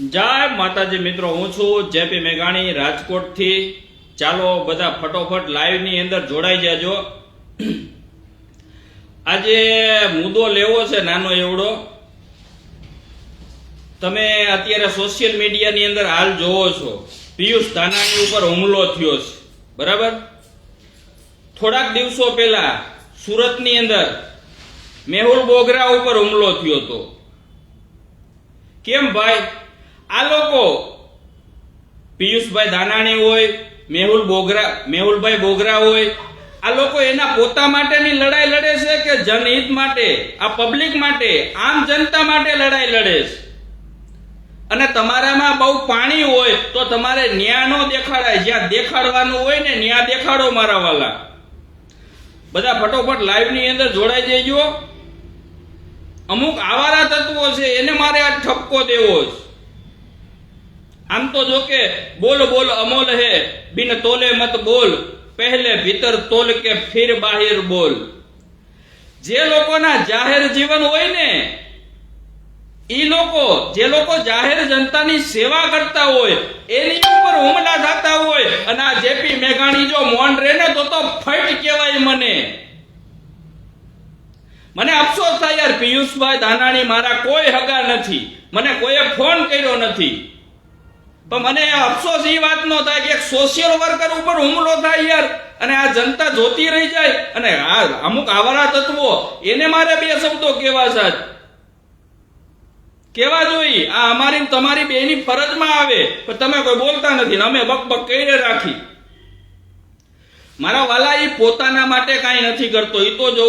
જય માતાજી મિત્રો, હું છું જેપી મેઘાણી, રાજકોટથી. ચાલો બધા ફટોફટ લાઈવની અંદર જોડાઈ જાજો. આજે મુદ્દો લેવો છે નાનો એવડો. તમે અત્યારે સોશિયલ મીડિયાની અંદર હાલ જોવો છો. પિયુષ ધાનાણી ઉપર હુમલો થયો છે. બરાબર? થોડાક દિવસો પહેલા સુરતની અંદર મેહુલ બોગરા ઉપર હુમલો થયો હતો. કેમ ભાઈ? આ લોકો પિયુષભાઈ દાનાણી હોય, મેહુલ બોગરા, મેહુલભાઈ બોગરા હોય, આ લોકો એના પોતા માટેની લડાઈ લડે છે કે જનહિત માટે? આ પબ્લિક માટે? આમ જનતા માટે લડાઈ લડે છે. અને તમારામાં બહુ પાણી હોય તો તમારે ન્યા નો દેખાડાય. જ્યાં દેખાડવાનું હોય ને ન્યા દેખાડો મારા વાલા. બધા ફટોફટ લાઈવની અંદર જોડાઈ જજો અમુક આવારા તત્વો છે, એને મારે આ ઠપકો દેવો છે. આમ તો જો કે બોલ બોલ અમોલ હે, બિન તોલે મત બોલ, પહેલે ભીતર તોલ કે ફિર બાહિર બોલ. જે લોકોના જાહેર જીવન હોય ને એ લોકો, જે લોકો જાહેર જનતાની સેવા કરતા હોય, એની ઉપર હુમલા થતા હોય, અને આ જેપી મેઘાણી જો મોન રહે ને, તો તો ફટ કહેવાય મને. મને અફસોસ થાય યાર, પિયુષભાઈ ધાનાણી મારા કોઈ હગા નથી. મને કોઈએ ફોન કર્યો નથી. પણ મને અફસોસ એ વાતનો થાય કે એક સોશિયલ વર્કર ઉપર હુમલો થાય યાર. અને આ જનતા જોતી રહી જાય. અને આ અમુક આવારા તત્વો, એને મારે બે શબ્દો કેવા સાહેબ. કેવા જોઈ, આ અમારી તમારી બેની ફરજમાં આવે. પણ તમે કોઈ બોલતા નથી અમે બકબક કરીને રાખી. મારા વાલા એ પોતાના માટે કાંઈ નથી કરતો. એ તો જો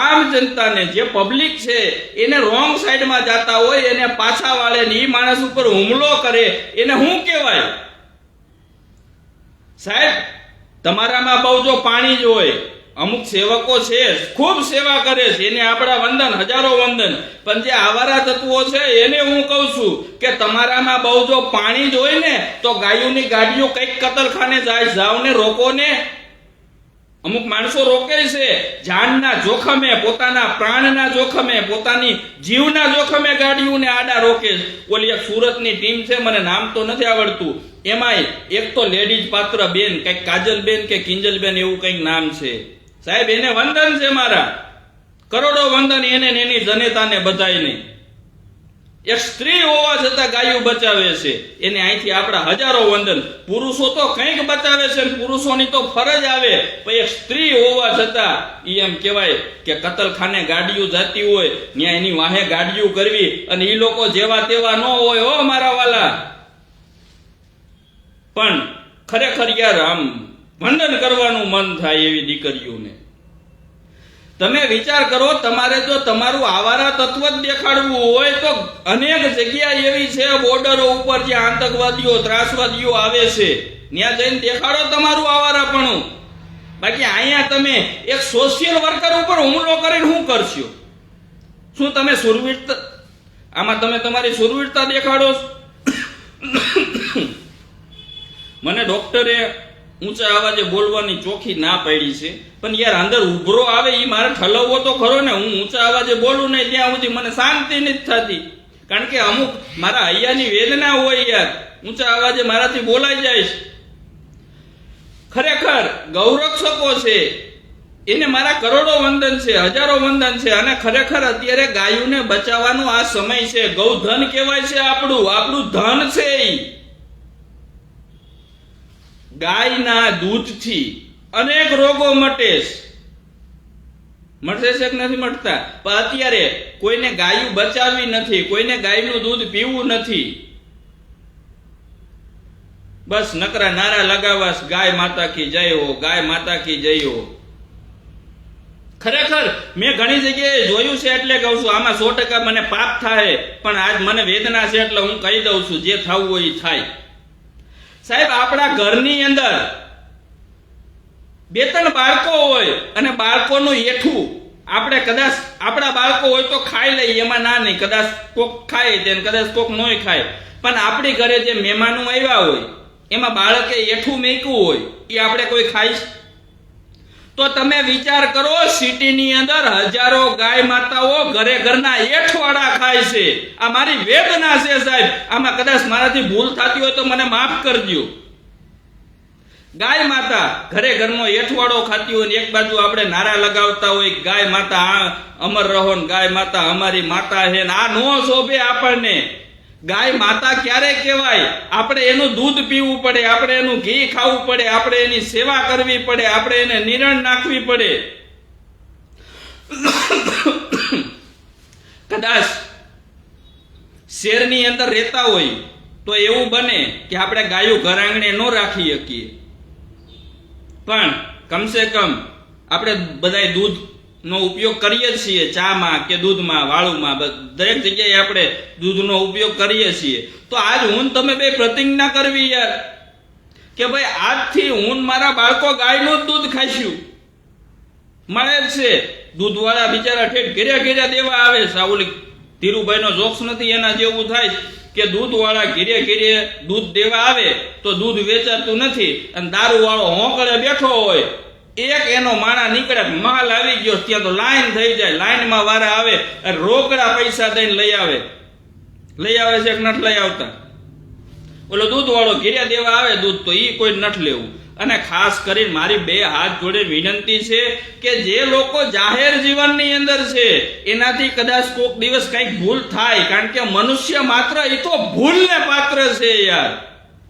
આમ જનતાને જે પબ્લિક છે, એને રોંગ સાઈડમાં જાતા હોય, એને પાછા વાળે ને એ માણસ ઉપર હુમલો કરે, એને શું કહેવાય? સાહેબ, તમારામાં બહુ જો પાણી જ હોય, અમુક સેવકો છે, ખૂબ સેવા કરે છે, એને આપણા વંદન, હજારો વંદન. પણ જે આવારા તત્વો છે, એને હું કહું છું કે તમારામાં બહુ જો પાણી જ હોય ને, તો ગાયોની ગાડીઓ કંઈક કતલખાને જાય જાવ ને રોકો ને અમુક માણસો રોકે છે, જાનના જોખમે, પોતાના પ્રાણના જોખમે, પોતાની જીવના જોખમે ગાડીઓને આડા રોકે. ઓલી એક સુરતની ટીમ છે, મને નામ તો નથી આવડતું. એમાંય એક તો લેડીઝ પાત્ર બેન, કંઈક કાજલબેન કે કિંજલબેન એવું કંઈક નામ છે. સાહેબ, એને વંદન છે મારા. કરોડો વંદન એને એની જનેતાને બધાયને. એક સ્ત્રી હોવા છતાં ગાયું બચાવે છે. એને અહીંથી આપણા હજારો વંદન. પુરુષો તો કંઈક બચાવે છે પુરુષોની તો ફરજ આવે. પણ એક સ્ત્રી હોવા છતાં એ એમ કહેવાય કે કતલખાને ગાડીઓ જતી હોય ત્યાં એની વાહે ગાડીઓ કરવી અને એ લોકો જેવા તેવા ન હોય હો મારા વાલા. પણ ખરેખર યાર આમ વંદન કરવાનું મન થાય એવી દીકરીઓને. તમે વિચાર કરો, તમારે જો તમારું આવારા તત્વ જ દેખાડવું હોય તો અનેક જગ્યા એવી છે, બોર્ડરો ઉપર જે આતંકવાદીઓ, ત્રાસવાદીઓ આવે છે. ત્યાં જઈને દેખાડો તમારું આવારાપણું. બાકી અહીંયા તમે એક સોશિયલ વર્કર ઉપર હુમલો કરીને શું કરશો? શું તમે સુરવીરતા? આમાં તમે તમારી સુરવીરતા દેખાડો? મને ડોક્ટરે ઊંચા અવાજે બોલવાની ચોખ્ખી ના પાડી છે. પણ યાર અંદર ઉભરો આવે એ મારે ઠલવવો તો ખરો ને. હું ઊંચા અવાજે બોલું ને ત્યાં સુધી મને શાંતિ નથી થતી. કારણ કે અમુક મારા હૈયાની વેદના હોય યાર. ઊંચા અવાજે મારાથી બોલાઈ જાય ખરેખર ગૌરક્ષકો છે. એને મારા કરોડો વંદન છે, હજારો વંદન છે. અને ખરેખર અત્યારે ગાયોને બચાવવાનો આ સમય છે. ગૌધન કહેવાય છે આપણું. આપણું ધન છે ગાયના દૂધથી અનેક રોગો મટે મટશે છે કે નથી મટતા? પણ અત્યારે કોઈને ગાયું બચાવવી નથી, કોઈને ગાયનું દૂધ પીવું નથી. બસ નકરા નારા લગાવવા ગાય માતા કી જય હો, ગાય માતા કી જય હો. ખરેખર મેં ઘણી જગ્યાએ જોયું છે એટલે કહું છું, આમાં સો ટકા મને પાપ થાય, પણ આજ મને વેદના છે એટલે હું કહી દઉં છું, જે થવું હોય એ થાય. સાહેબ, આપણા ઘરની અંદર બે ત્રણ બાળકો હોય અને બાળકોનું એઠું આપણે કદાચ આપણા બાળકો હોય તો ખાઈ લઈએ, એમાં ના નહીં. કદાચ કોક ખાય તેને, કદાચ કોક નોય ખાય. પણ આપણી ઘરે જે મહેમાનો આવ્યા હોય, એમાં બાળકે એઠું મેક્યું હોય એ આપણે કોઈ ખાઈશ? તો તમે વિચાર કરો, સિટીની અંદર હજારો ગાય માતાઓ ઘરે ઘરના એઠવાડા ખાય છે. આ મારી વેદના છે સાહેબ. આમાં કદાચ મારાથી ભૂલ થતી હોય તો મને માફ કરજો. ગાય માતા, ઘરે ઘરનો એઠવાડો ખાતી હોય ને એક બાજુ આપણે નારા લગાવતા હોય, ગાય માતા આ અમર રહો ને ગાય માતા અમારી માતા હે ને આ નો શોભે આપણને. ગાય માતા ક્યારે કહેવાય? આપણે એનું દૂધ પીવું પડે, આપણે એનું ઘી ખાવું પડે, આપણે એની સેવા કરવી પડે, આપણે એને નિરણ નાખવી પડે. કદાચ શેરની અંદર રહેતા હોય તો એવું બને કે આપણે ગાયું ઘર આંગણે ન રાખી શકીએ. પણ કમસે કમ આપણે બધાય દૂધ નો ઉપયોગ કરીએ છીએ. ચામાં કે દૂધમાં, વાળુમાં દરેક જગ્યાએ આપણે દૂધનો ઉપયોગ કરીએ છીએ. તો આજ હું તમે બે પ્રતિજ્ઞા કરવી યાર, કે ભાઈ આજથી હું મારા બાળકો ગાયનું દૂધ ખાઈશું. મળે જ છે. દૂધવાળા બિચારા ઠેઠ ઘેર્યા ઘેર્યા દેવા આવે. છે ઓલી ધીરુભાઈનો જોક્સ નથી, એના જેવું થાય. કે દૂધવાળા ઘીરે ઘીરે દૂધ દેવા આવે તો દૂધ વેચાતું નથી અને દારૂવાળો હોંકળે બેઠો હોય, એક એનો માણા નીકળે, માલ આવી ગયો, ત્યાં તો લાઈન થઈ જાય, લાઈનમાં વારા આવે, અને રોકડા પૈસા દઈને લઈ આવે. લઈ આવે છે કે નથી લઈ આવતા? ઓલો દૂધવાળો ઘીરે દેવા આવે દૂધ, તો એ કોઈ નથી લેવું. અને ખાસ કરીને મારી બે હાથ જોડે વિનંતી છે કે જે લોકો જાહેર જીવનની અંદર છે, એનાથી કદાચ કોક દિવસ કંઈક ભૂલ થાય, કારણ કે મનુષ્ય માત્ર એ તો ભૂલને પાત્ર છે યાર.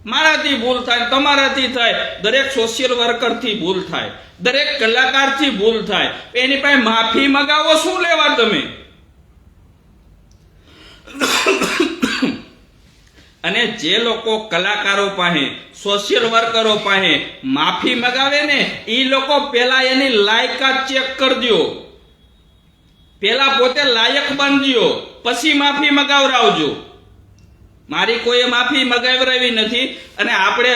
મારાથી ભૂલ થાય તમારાથી થાય. દરેક સોશિયલ વર્કરથી ભૂલ થાય. દરેક કલાકારથી ભૂલ થાય. એની પાસે માફી મગાવો, શું લેવા તમે? અને જે લોકો કલાકારો પાસે સોશિયલ વર્કરો પાસે માફી મગાવે ને એ લોકો પહેલા એની લાયકાત ચેક કરજો. પહેલા પોતે લાયક બનજો. પછી માફી મગાવરાવજો. મારી કોઈએ માફી મગાવરાવી નથી અને આપણે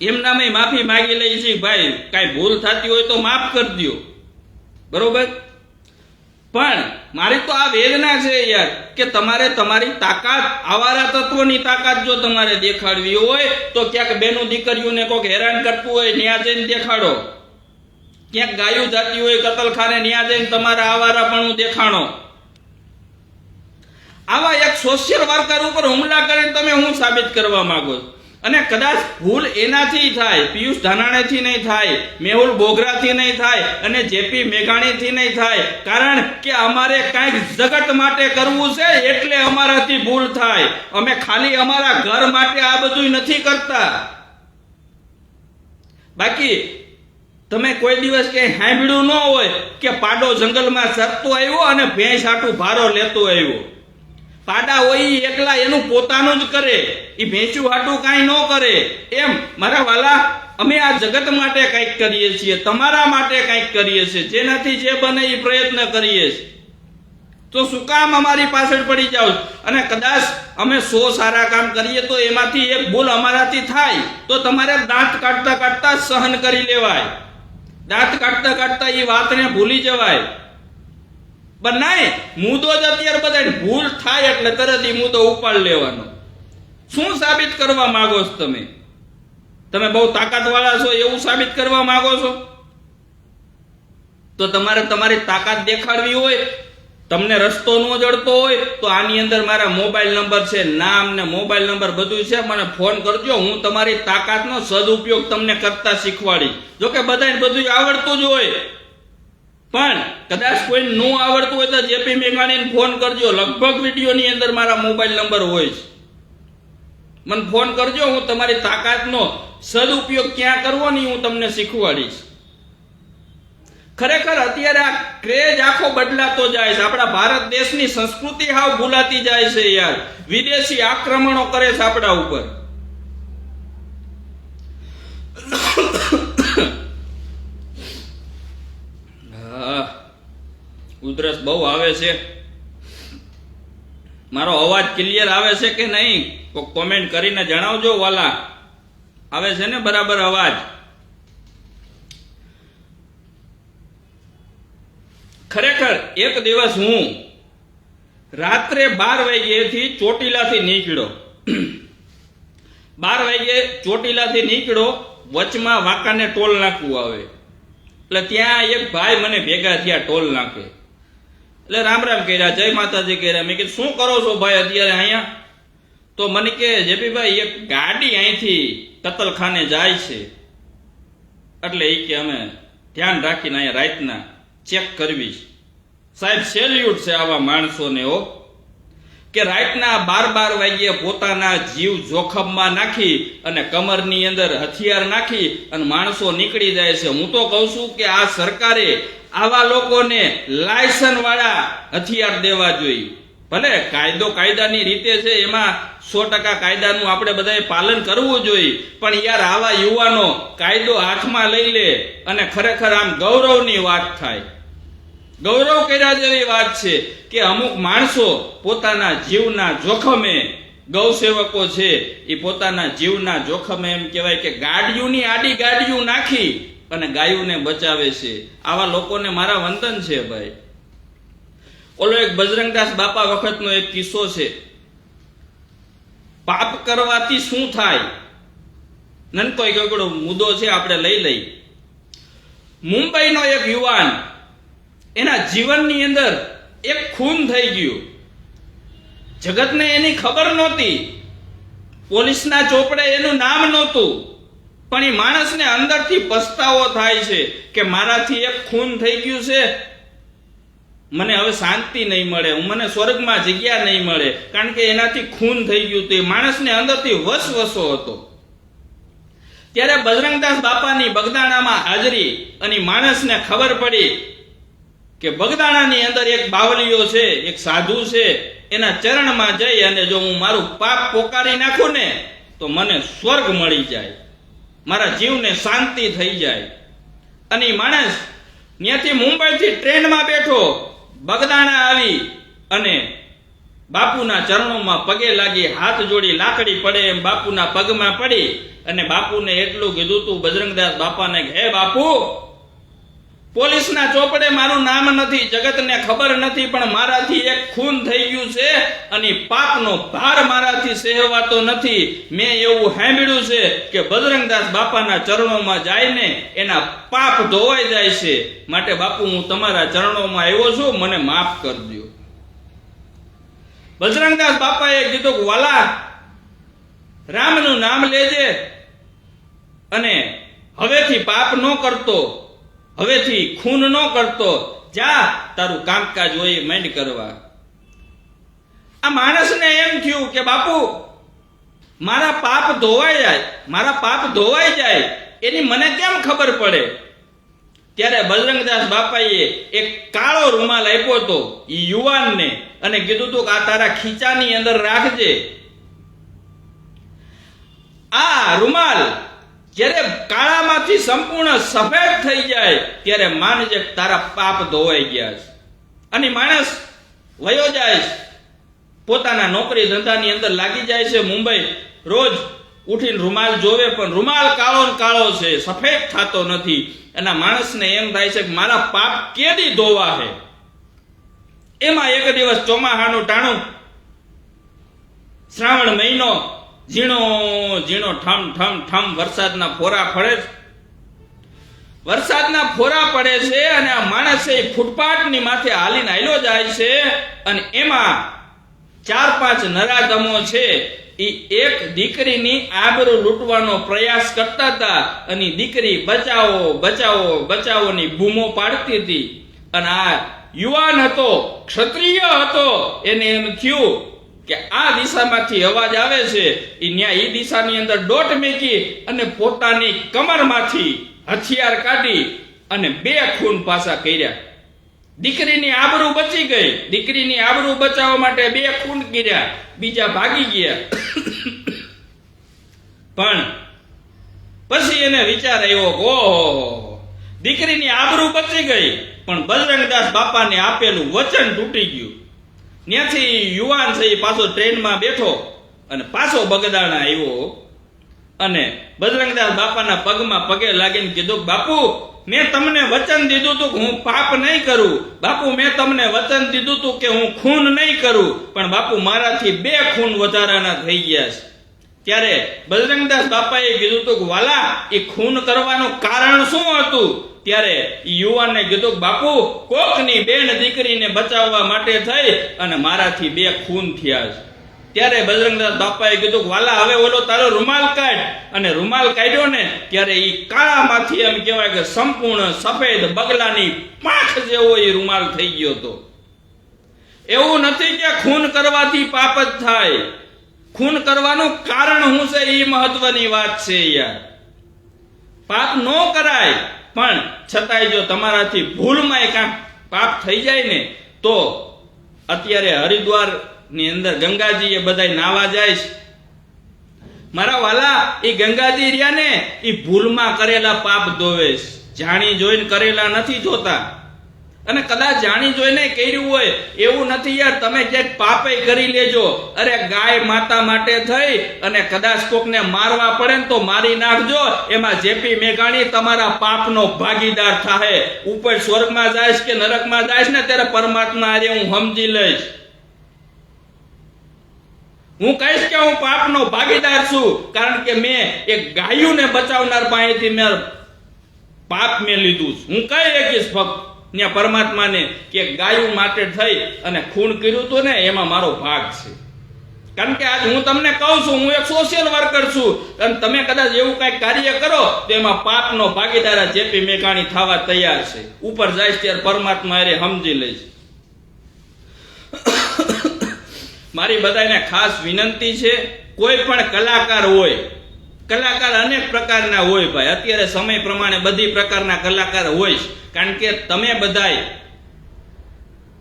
એમનામાં માફી માંગી લઈએ છીએ, ભાઈ, કાંઈ ભૂલ થતી હોય તો માફ કરજો. બરોબર? પણ મારી તો આ વેદના છે યાર, કે તમારે તમારી તાકાત, આવારા તત્વોની તાકાત જો તમારે દેખાડવી હોય, તો ક્યાંક બેનું દીકરીઓને કોઈક હેરાન કરતું હોય, ન્યા જઈને દેખાડો ક્યાંક ગાયું જાતી હોય, કતલખાને ન્યા જઈને તમારા આવારાપણું દેખાણો આવા એક સોશિયલ વર્કર ઉપર હુમલા કરીને તમે હું સાબિત કરવા માંગો છો? અને કદાચ ભૂલ એનાથી થાય, પિયુષ ધાનાણેથી નહીં થાય, મેહુલ બોગરાથી નહીં થાય અને જેપી મેઘાણીથી નહીં થાય. કારણ કે અમારે કાંઈક જગત માટે કરવું છે એટલે અમારાથી ભૂલ થાય. અમે ખાલી અમારા ઘર માટે આ બધું નથી કરતા. બાકી, તમે કોઈ દિવસ કે સાંભળ્યું ન હોય કે પાડો જંગલમાં સરતો આવ્યો અને ભેંસ આટું ભારો લેતો આવ્યો. પાડા હોય એકલા એનું પોતાનું જ કરે. એ ભેંસું હાટું કાંઈ ન કરે. એમ મારા વાલા, અમે આ જગત માટે કંઈક કરીએ છીએ, તમારા માટે કંઈક કરીએ છીએ, જેનાથી જે બને એ પ્રયત્ન કરીએ છીએ. તો શું કામ અમારી પાછળ પડી જાઓ? અને કદાચ અમે સો સારા કામ કરીએ તો એમાંથી એક ભૂલ અમારાથી થાય. તો તમારે દાંત કાઢતા કાઢતા સહન કરી લેવાય. દાંત કાઢતા કાઢતા એ વાતને ભૂલી જવાય. પણ નહીં મુદ્દો જ અત્યારે બધા ભૂલ થાય એટલે તરત એ મુદ્દો ઉપાડ લેવાનો. શું સાબિત કરવા માંગો છો તમે? તમે બહુ તાકાતવાળા છો, એવું સાબિત કરવા માંગો છો? તો તમારે તમારી તાકાત દેખાડવી હોય, તમને રસ્તો ન જડતો હોય, તો આની અંદર મારા મોબાઈલ નંબર છે, નામ ને મોબાઈલ નંબર બધું છે, મને ફોન કરજો, હું તમારી તાકાતનો સદુપયોગ તમને કરતા શીખવાડી જો કે બધાને બધું આવડતું જ હોય. પણ કદાચ કોઈ ન આવડતું હોય તો જેપી મેઘાણીને ફોન કરજો. લગભગ વિડીયોની અંદર મારા મોબાઈલ નંબર હોય છે. મને ફોન કરજો, હું તમારી તાકાતનો સદુપયોગ ક્યાં કરવો નહીં હું તમને શીખવાડીશ. ખરેખર અત્યારે આ ક્રેજ આખો બદલાતો જાય છે. આપણા ભારત દેશની સંસ્કૃતિ હાવ ભૂલાતી જાય છે યાર. વિદેશી આક્રમણો કરે છે આપણા ઉપર હા, ઉધરસ બહુ આવે છે? મારો અવાજ ક્લિયર આવે છે કે નહીં? કોમેન્ટ કરીને જણાવજો વાલા. આવે છે ને બરાબર અવાજ? ખરેખર એક દિવસ હું રાત્રે બાર વાગ્યેથી ચોટીલાથી નીકળ્યો. બાર વાગ્યે ચોટીલાથી નીકળ્યો, વચમાં વાંકાને ટોલ નાખવું આવે. એટલે ત્યાં એક ભાઈ મને ભેગા થયા ટોલ નાખે. એટલે રામ રામ કર્યા, જય માતાજી કર્યા. મેં કીધું, શું કરો છો ભાઈ અત્યારે અહીંયા? તો મને કે, જેપીભાઈ, એક ગાડી અહીંથી કતલખાને જાય છે. એટલે એ કે અમે ધ્યાન રાખીને અહીંયા રાતના ચેક કરવી છે. સાહેબ, સેલ્યુટ છે આવા માણસોને ઓ કે રાતના બાર બાર વાગ્યે પોતાના જીવ જોખમમાં નાખી અને કમરની અંદર હથિયાર નાખી અને માણસો નીકળી જાય છે. હું તો કહું છું કે આ સરકારે આવા લોકોને લાયસન વાળા હથિયાર દેવા જોઈએ. ભલે કાયદો કાયદાની રીતે છે, એમાં સો ટકા કાયદાનું આપણે બધાએ પાલન કરવું જોઈએ. પણ યાર આવા યુવાનો કાયદો હાથમાં લઈ લે અને ખરેખર આમ ગૌરવની વાત થાય. ગૌરવ કર્યા જેવી વાત છે કે અમુક માણસો પોતાના જીવના જોખમે ગૌસેવકો છે, એ પોતાના જીવના જોખમે એમ કહેવાય કે ગાડીઓની આડી ગાડીઓ નાખી અને ગાયોને બચાવે છે. આવા લોકોને મારા વંદન છે ભાઈ. ઓલો એક બજરંગદાસ બાપા વખતનો એક કિસ્સો છે. પાપ કરવાથી શું થાય? નનકો એક એકડો મુદ્દો છે, આપણે લઈ લઈ. મુંબઈનો એક યુવાન, એના જીવનની અંદર એક ખૂન થઈ ગયું. જગતને એની ખબર નહોતી. પોલીસના ચોપડે એનું નામ નહોતું. પણ એ માણસને અંદરથી પસ્તાવો થાય છે કે મારાથી એક ખૂન થઈ ગયું છે. મને હવે શાંતિ નહીં મળે, હું મને સ્વર્ગમાં જગ્યા નહીં મળે, કારણ કે એનાથી ખૂન થઈ ગયું તે માણસને અંદરથી વસવસો હતો. ત્યારે બજરંગદાસ બાપાની બગદાણામાં હાજરી અને માણસને ખબર પડી કે બગદાણાની અંદર એક બાવલીઓ છે, એક સાધુ છે. એના ચરણમાં જઈ અને જો હું મારું પાપ પોકારી નાખું ને, તો મને સ્વર્ગ મળી જાય. મારા જીવને શાંતિ થઈ જાય. અને માણસ ત્યાંથી મુંબઈથી ટ્રેનમાં બેઠો, બગદાણા આવી અને બાપુના ચરણોમાં પગે લાગી હાથ જોડી લાકડી પડે એમ બાપુના પગમાં પડી અને બાપુને એટલું કીધું, તું બજરંગદાસ બાપાને હે બાપુ પોલીસના ચોપડે મારું નામ નથી, જગતને ખબર નથી, પણ મારાથી એક ખૂન થઈ ગયું છે અને પાપનો ભાર મારાથી સહેવાતો નથી. મેં એવું સાંભળ્યું છે કે બજરંગદાસ બાપાના ચરણોમાં જઈને એના પાપ ધોવાઈ જાય છે. માટે બાપુ, હું તમારા ચરણોમાં આવ્યો છું, મને માફ કરજો. બજરંગદાસ બાપાએ કીધું કે, વાલા, રામનું નામ લેજે. અને હવેથી પાપ ન કરતો. હવેથી ખૂન ન કરતો. જા, તારું કામકાજ હોય માંડ કરવા. આ માણસને એમ થયું કે, બાપુ, મારા પાપ ધોવાઈ જાય, મારા પાપ ધોવાઈ જાય. એની મને કેમ ખબર પડે? ત્યારે બજરંગદાસ બાપાએ એક કાળો રૂમાલ આપ્યો હતો એ યુવાનને, અને કીધું હતું કે, આ તારા ખીચાની અંદર રાખજે. આ રૂમાલ જ્યારે કાળામાંથી સંપૂર્ણ સફેદ થઈ જાય, ત્યારે માનજે તારા પાપ ધોવાઈ ગયા છે. અને માણસ વયો જાય છે. પોતાના નોકરી ધંધાની અંદર લાગી જાય છે મુંબઈ. રોજ ઉઠીને રૂમાલ જોવે, પણ રૂમાલ કાળો ને કાળો છે, સફેદ થતો નથી. એના માણસને એમ થાય છે કે મારા પાપ કેદી ધોવા છે એમાં એક દિવસ ચોમાહાનું ટાણું શ્રાવણ મહિનો ઝીણો ઝીણો ઠમ ઠમ ઠમ વરસાદના ફોરા પડે છે. વરસાદના ફોરા પડે છે અને આ માણસ એ ફૂટપાથની માથે હાલીને હાલ્યો જાય છે અને એમાં ચાર પાંચ નરાધમો છે. એ એક દીકરીની આબરૂ લૂંટવાનો પ્રયાસ કરતા હતા અને દીકરી બચાવો બચાવો, બચાવોની બૂમો પાડતી હતી. અને આ યુવાન હતો, ક્ષત્રિય હતો, એને એમ થયું કે આ દિશામાંથી અવાજ આવે છે, એ ન્યા એ દિશાની અંદર દોટ મેકી અને પોતાની કમરમાંથી હથિયાર કાઢી અને બે ખૂન પાસા કર્યા. દીકરીની આબરૂ બચી ગઈ. દીકરીની આબરૂ બચાવવા માટે બે ખૂન કર્યા. બીજા ભાગી ગયા. પણ પછી એને વિચાર આવ્યો, ઓહો, દીકરીની આબરૂ બચી ગઈ, પણ બજરંગદાસ બાપાને આપેલું વચન તૂટી ગયું. ત્યાંથી યુવાન છે એ પાછો ટ્રેનમાં બેઠો અને પાછો બગદાણા આવ્યો અને બજરંગદાસ બાપાના પગમાં પગે લાગીને કીધું, બાપુ, મેં તમને વચન દીધું હતું કે હું પાપ નહીં કરું. બાપુ, મેં તમને વચન દીધું હતું કે હું ખૂન નહીં કરું. પણ બાપુ, મારાથી બે ખૂન વધારાના થઈ ગયા છે. ત્યારે બજરંગદાસ બાપાએ કીધું તો વાલા, એ ખૂન કરવાનું કારણ શું હતું? ત્યારે યુવાનને કીધું બાપુ, કોકની બેન દીકરીને બચાવવા માટે થઈ અને મારાથી બે ખૂન થયા છે. ત્યારે બજરંગદાસ બાપાએ કીધું વાલા, હવે ઓલો તારો રૂમાલ કાઢ. અને રૂમાલ કાઢ્યો ને, ત્યારે એ કાળામાંથી એમ કહેવાય કે સંપૂર્ણ સફેદ બગલાની પાંખ જેવો એ રૂમાલ થઈ ગયો હતો. એવું નથી કે ખૂન કરવાથી પાપ જ થાય. ખૂન કરવાનું કારણ શું છે? એ મહત્વની વાત છે યાર. પાપ ન કરાય, પણ છતાંય જો તમારાથી ભૂલમાં કાંક પાપ થઈ જાય ને, તો અત્યારે હરિદ્વારની અંદર ગંગાજી એ બધા નાવા જાય મારા વાલા એ ગંગાજી રહ્યા ને એ ભૂલમાં કરેલા પાપ ધોવે જાણી જોઈને કરેલા નથી જોતા. અને કદાચ જાણી જોઈને કર્યું હોય, એવું નથી યાર, તમે ક્યાંક પાપે કરી લેજો. અરે ગાય માતા માટે થઈ અને કદાચ કોકને મારવા પડે ને તો મારી નાખજો. એમાં જેપી મેઘાણી તમારા પાપનો ભાગીદાર થાય ઉપર સ્વર્ગમાં જાઈશ કે નરકમાં જાયશ ને ત્યારે પરમાત્મા આજે હું સમજી લઈશ. હું કહીશ કે હું પાપનો ભાગીદાર છું, કારણ કે મેં એક ગાયુંને બચાવનાર પાસેથી મેં પાપ મેં લીધું. હું કઈ એકીશ ફક્ત ત્યાં પરમાત્માને કે ગાયું માટે થઈ અને ખૂન કર્યું હતું ને, એમાં મારો ભાગ છે. કારણ કે આજ હું તમને કહું છું, હું એક સોશિયલ વર્કર છું, અને તમે કદાચ એવું કઈ કાર્ય કરો, તો એમાં પાપનો ભાગીદાર જેપી મેઘાણી થવા તૈયાર છે. ઉપર જાય ત્યારે પરમાત્મા એ સમજી લઈશ મારી બધાને ખાસ વિનંતી છે, કોઈ પણ કલાકાર હોય કલાકાર અનેક પ્રકારના હોય ભાઈ. અત્યારે સમય પ્રમાણે બધી પ્રકારના કલાકાર હોય છે. કારણ કે તમે બધાય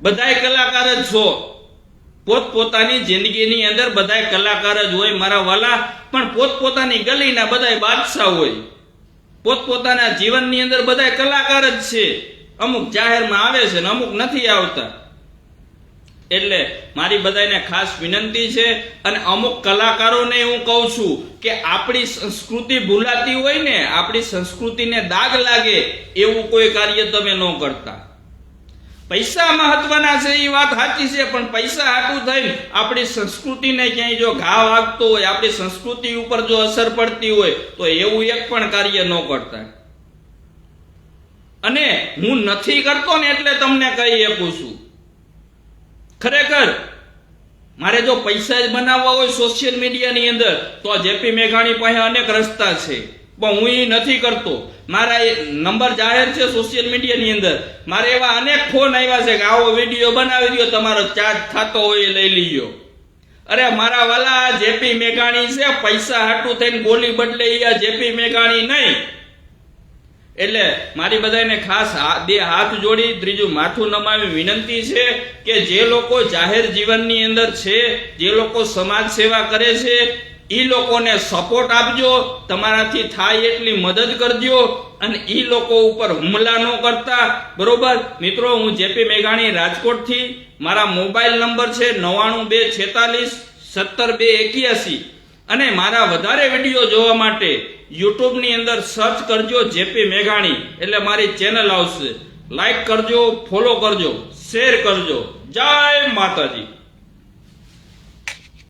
બધાય કલાકાર જ છો. પોતપોતાની જિંદગીની અંદર બધાય કલાકાર જ હોય મારા વાલા. પણ પોતપોતાની ગલીના બધાય બાદશાહ હોય. પોતપોતાના જીવનની અંદર બધાય કલાકાર જ છે. અમુક જાહેરમાં આવે છે ને અમુક નથી આવતા. એટલે મારી બધાને ખાસ વિનંતી છે અને અમુક કલાકારોને હું કહું છું કે આપણી સંસ્કૃતિ ભૂલાતી હોય ને, આપણી સંસ્કૃતિને દાગ લાગે એવું કોઈ કાર્ય તમે ન કરતા. પૈસા મહત્વના છે, એ વાત સાચી છે, પણ પૈસા હાટું થઈને આપણી સંસ્કૃતિને ક્યાંય જો ઘા વાગતો હોય, આપણી સંસ્કૃતિ ઉપર જો અસર પડતી હોય, તો એવું એક પણ કાર્ય ન કરતા. અને હું નથી કરતો ને એટલે તમને કહી શકું છું. ખરેખર, મારે જો પૈસા જ બનાવવા હોય સોશિયલ મીડિયાની અંદર, તો જેપી મેઘાણી પાસે અનેક રસ્તા છે. પણ હું એ નથી કરતો. મારા નંબર જાહેર છે સોશિયલ મીડિયાની અંદર. મારે એવા અનેક ફોન આવ્યા છે કે આવો વીડિયો બનાવી દો તમારો ચાર્જ થતો હોય એ લઈ લીજો અરે મારા વાલા જેપી મેઘાણી છે, પૈસા હાટું થઈને બોલી બદલે જેપી મેઘાણી નહીં. એટલે મારી બધાને ખાસ બે હાથ જોડી, ત્રીજું માથું નમાવી વિનંતી છે કે જે લોકો જાહેર જીવનની અંદર છે, જે લોકો સમાજ સેવા કરે છે એ લોકોને સપોર્ટ આપજો, તમારાથી થાય એટલી મદદ કરજો અને એ લોકો ઉપર હુમલા ન કરતા. બરોબર? મિત્રો, હું જેપી મેઘાણી રાજકોટથી, મારા મોબાઈલ નંબર છે નવ્વાણું બે છેતાલીસ સત્તર બે એક્યાસી. અને મારા વધારે વીડિયો જોવા માટે યુટ્યુબની અંદર સર્ચ કરજો જેપી મેઘાણી. એટલે મારી ચેનલ આવશે. લાઈક કરજો ફોલો કરજો શેર કરજો. જય માતાજી.